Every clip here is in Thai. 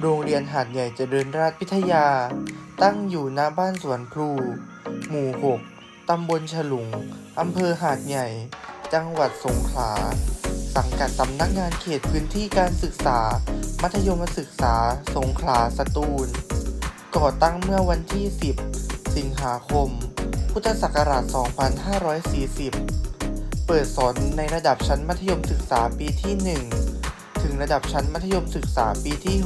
โรงเรียนหาดใหญ่เจริญราชพิทยา ตั้งอยู่ณบ้านสวนพลู หมู่ 6 ตำบลฉลุง อำเภอหาดใหญ่ จังหวัดสงขลา สังกัดสำนักงานเขตพื้นที่การศึกษา มัธยมศึกษา สงขลาสตูล ก่อตั้งเมื่อวันที่ 10 สิงหาคม พุทธศักราช 2540 เปิดสอนในระดับชั้นมัธยมศึกษาปีที่ 1 ถึงระดับชั้นมัธยมศึกษาปีที่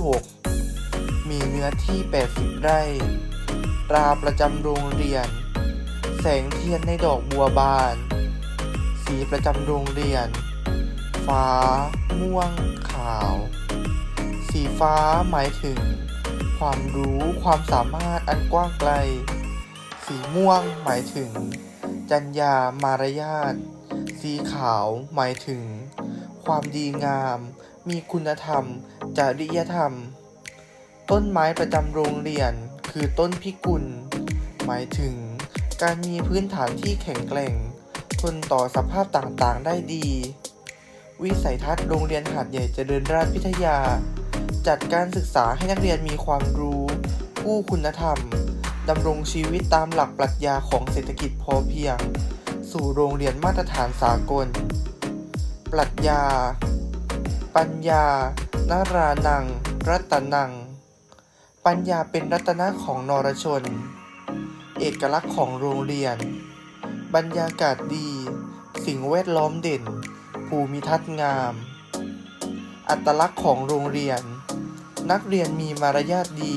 6 มีเนื้อที่ 80 ไร่ตราประจำโรงเรียน แสงเทียนในดอกบัวบาน สีประจำโรงเรียน ฟ้า ม่วง ขาว สีฟ้าหมายถึง ความรู้ความสามารถอันกว้างไกล สีม่วงหมายถึงจรรยามารยาทสีขาวหมายถึง ความดีงาม มีคุณธรรม จริยธรรม ต้นไม้ประจำโรงเรียน คือต้นพิกุล หมายถึง การมีพื้นฐานที่แข็งแกร่ง ทนต่อสภาพต่างๆได้ดี วิสัยทัศน์โรงเรียนหาดใหญ่เจริญราชพิทยา จัดการศึกษาให้นักเรียนมีความรู้ ผู้คุณธรรมดำรงชีวิตตามหลักปรัชญาของเศรษฐกิจพอเพียง สู่โรงเรียนมาตรฐานสากล ปรัชญา ปัญญานารานัง รัตนัง ปัญญาเป็นรัตนะของนรชน เอกลักษณ์ของโรงเรียน บรรยากาศดี สิ่งแวดล้อมเด่น ภูมิทัศน์งาม อัตลักษณ์ของโรงเรียน นักเรียนมีมารยาทดี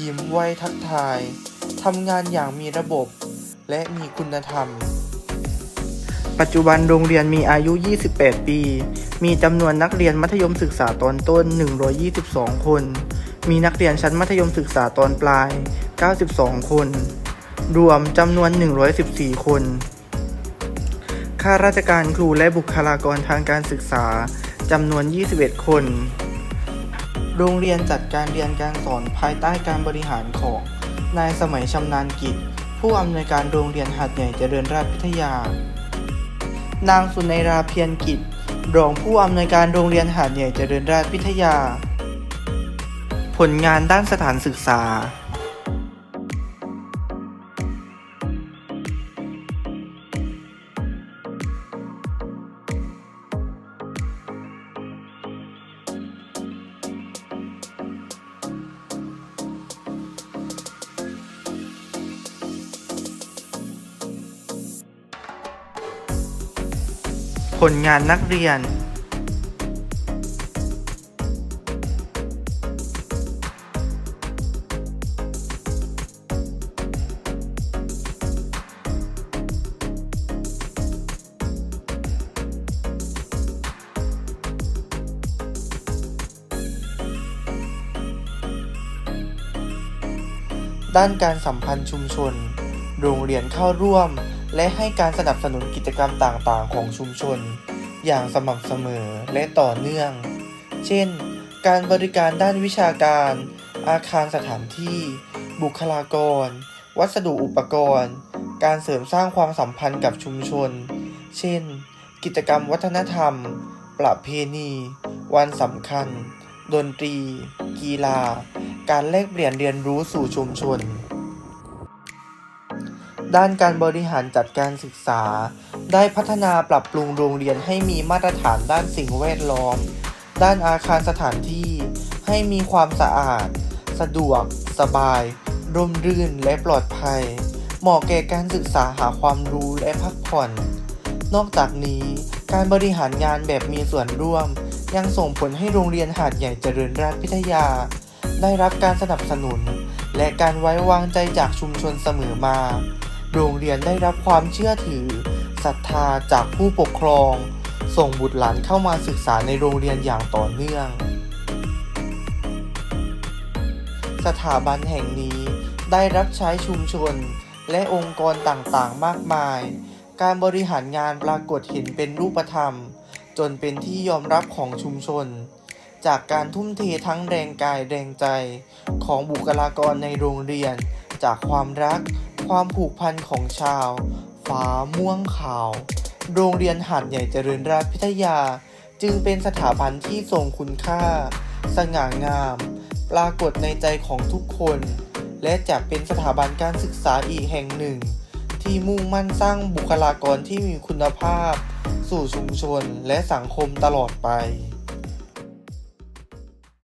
ยิ้มไหวทักทาย ทำงานอย่างมีระบบ และมีคุณธรรม ปัจจุบันโรงเรียนมีอายุ 28 ปี มีจำนวนนักเรียนมัธยมศึกษาตอนต้น 122 คน มีนักเรียนชั้นมัธยมศึกษาตอนปลาย 92 คน รวมจำนวน 114 คน ข้าราชการครูและบุคลากรทางการศึกษาจำนวน 21 คน โรงเรียนจัดการเรียนการสอนภายใต้การบริหารของนายสมัยชำนาญกิจ ผู้อำนวยการโรงเรียนหาดใหญ่เจริญราชพิทยา นางสุนัยราเพียรกิจ รองผู้อำนวยการโรงเรียนหาดใหญ่เจริญราชพิทยา ผลงานด้านสถานศึกษา ผลงานนักเรียน ด้านการสัมพันธ์ชุมชน โรงเรียนเข้าร่วม และให้การสนับสนุนกิจกรรมต่างๆ ของชุมชน อย่างสม่ำเสมอและต่อเนื่อง เช่น การบริการด้านวิชาการ อาคารสถานที่ บุคลากร วัสดุอุปกรณ์ การเสริมสร้างความสัมพันธ์กับชุมชน เช่น กิจกรรมวัฒนธรรม ประเพณี วันสำคัญ ดนตรี กีฬา การแลกเปลี่ยนเรียนรู้สู่ชุมชน ด้านการบริหารจัดการศึกษา ได้พัฒนาปรับปรุงโรงเรียนให้มีมาตรฐานด้านสิ่งแวดล้อม ด้านอาคารสถานที่ ให้มีความสะอาด สะดวก สบาย ร่มรื่นและปลอดภัย เหมาะแก่การศึกษาหาความรู้และพักผ่อน นอกจากนี้ การบริหารงานแบบมีส่วนร่วม ยังส่งผลให้โรงเรียนหาดใหญ่เจริญราชพิทยา ได้รับการสนับสนุนและการไว้วางใจจากชุมชนเสมอมา โรงเรียนได้รับความเชื่อถือศรัทธาจากผู้ปกครอง ส่งบุตรหลานเข้ามาศึกษาในโรงเรียนอย่างต่อเนื่อง สถาบันแห่งนี้ได้รับใช้ชุมชนและองค์กรต่างๆ มากมาย การบริหารงานปรากฏเห็นเป็นรูปธรรม จนเป็นที่ยอมรับของชุมชน จากการทุ่มเททั้งแรงกายแรงใจของบุคลากรในโรงเรียน จากความรัก ความผูกพันของชาว ฟ้าม่วงขาว โรงเรียนหาดใหญ่เจริญราชพิทยา จึงเป็นสถาบันที่ทรงคุณค่า สง่างาม ปรากฏในใจของทุกคน และจะเป็นสถาบันการศึกษาอีกแห่งหนึ่ง ที่มุ่งมั่นสร้างบุคลากรที่มีคุณภาพ สู่ชุมชนและสังคมตลอดไป